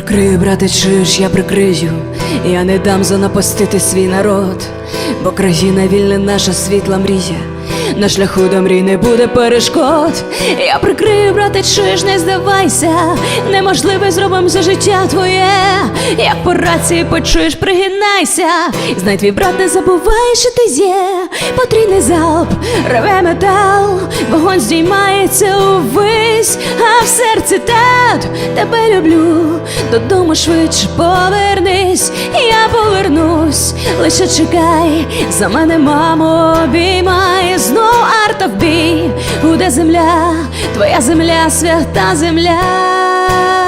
Прикрию, брате, чуєш, я прикрию, я не дам занапастити свій народ, бо країна вільна наша світла мрія. На шляху до мрій не буде перешкод. Я прикрию, брате, чуєш, не здавайся. Неможливе зробим за життя твоє. Як по рації почуєш, пригинайся. Знай твій брат не забуває, що ти є. Потрійний залп, реве метал, вогонь здіймається увесь, а в серці тату тебе люблю. Додому швидше повернись, я повернусь, лише чекай, за мене, мамо, обіймай знов арта в буде земля, твоя земля, свята земля.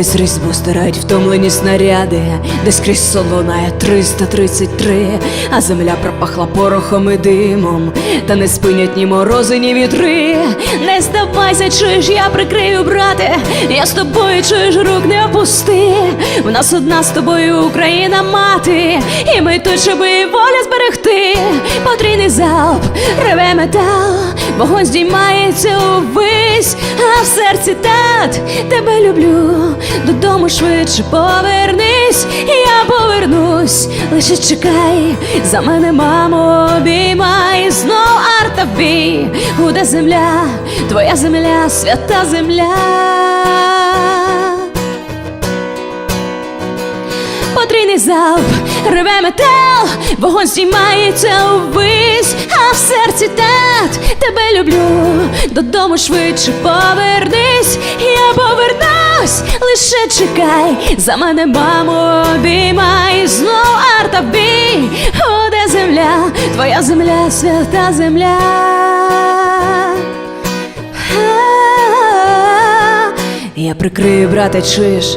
Десь різьбу стирають втомлені снаряди, десь крізь солонає 333, а земля пропахла порохом і димом, та не спинять ні морози, ні вітри. Не здавайся, чуєш, я прикрию, брате, я з тобою чуєш, рук не опусти. В нас одна з тобою Україна мати, і ми тут, щоб її волю зберегти. Потрійний залп, реве метал, вогонь здіймається увесь, а в серці тат тебе люблю. Додому швидше повернись, я повернусь, лише чекай, за мене, мамо, обіймай, знов артабі, буде земля, твоя земля, свята земля. Потрійний залп, реве метал, вогонь здіймається увесь, а в серці тат тебе люблю. Додому швидше повернись, я повернусь, лише чекай, за мене, мамо, обіймай, знов арта в бій, буде земля, твоя земля, свята земля. Я прикрию, брате, чуєш,